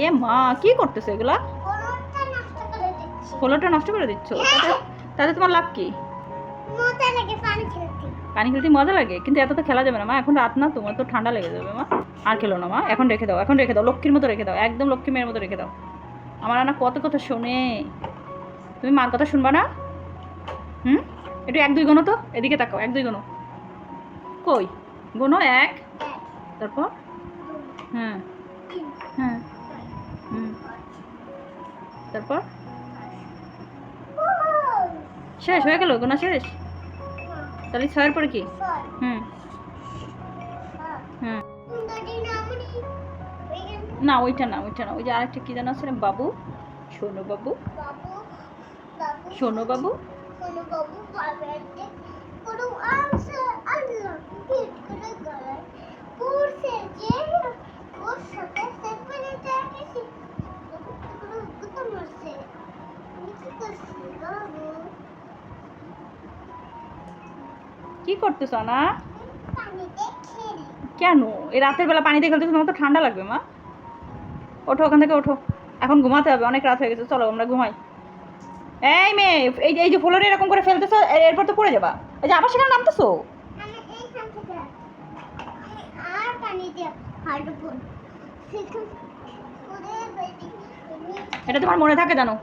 এ মা কি করতেছে এগুলা? কোনোটা নষ্ট করে দিচ্ছি। ফলোটা নষ্ট করে দিচ্ছ? তাতে তাতে তোমার লাভ কি? পানি খেলতে মজা লাগে? কিন্তু এত তো খেলা যাবে না মা এখন রাত না তোমার তো ঠান্ডা লেগে যাবে মা। আর খেলো না মা এখন রেখে দাও এখন রেখে দাও লক্ষ্মীর মতো রেখে দাও একদম লক্ষ্মী মেয়ের মতো রেখে দাও। আমার না কত কথা শোনে। তুমি মার কথা শুনবা না? হুম? একটু এক দুই গোনো তো এদিকে তাকাও এক দুই গোনো। কই? গোনো এক। তারপর? হ্যাঁ। হ্যাঁ। তারপর শেষ হয়ে গেল গোনা শেষ হ্যাঁ, তাহলে ছয়ের পরে কি হুম হুম না ওইটা না ওইটা না ওই যে আরেকটা কি জানা আছে বাবু সোনু বাবু বাবু বাবু সোনু বাবু কি করতেছ না কেন? এই রাতের বেলা পানিতে খেলতে তোমার তো ঠান্ডা লাগবে মা। ওঠো ওখান থেকে ওঠো। এখন ঘুমাতে হবে অনেক রাত হয়ে গেছে। চলো আমরা ঘুমাই। এই মেয়ে এই এই যে ফ্লোরে এরকম করে ফেলতেছো এরপর তো পড়ে যাবা। এই যে আবার সেখানে নামতেছো? এটা তোমার মনে থাকে জানো?